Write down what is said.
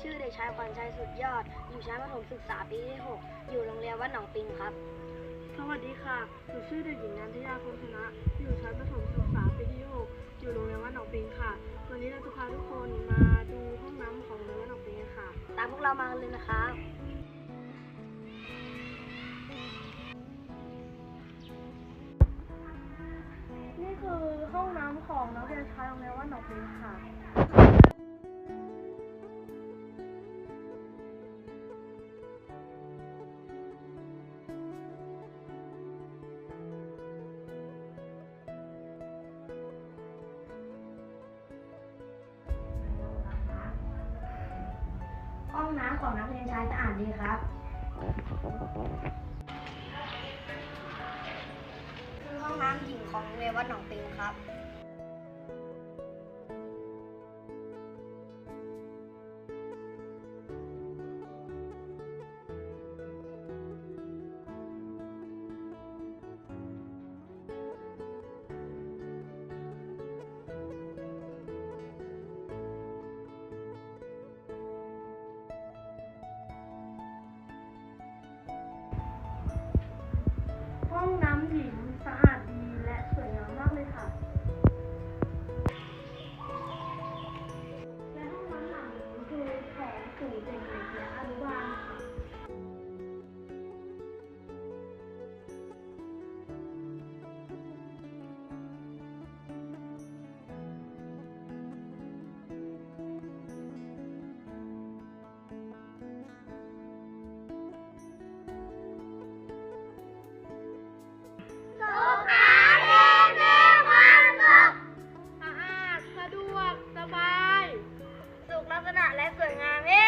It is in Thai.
ผมชื่อเด็กชายขวัญชัยสุดยอด อยู่ชั้นประถมศึกษาปีที่ 6 อยู่โรงเรียนวัดหนองปิงครับ สวัสดีค่ะ หนูชื่อเด็กหญิงนันทยาคงชนะ อยู่ชั้นประถมศึกษาปีที่ 6 อยู่โรงเรียนวัดหนองปิงค่ะ วันนี้เราจะพาทุกคนมาดูห้องน้ำของโรงเรียนวัดหนองปิงกันค่ะ ตามพวกเรามากันเลยนะครับนี่คือห้องน้ำของนักเรียนชายโรงเรียนวัดหนองปิงค่ะ องน้ำของนักเรียนชายสะอาดดีครับคือห้องน้ำหญิงของโรงเรียนวัดหนองปิงครับ really dangerous. ษณะและสวยงามเอ๊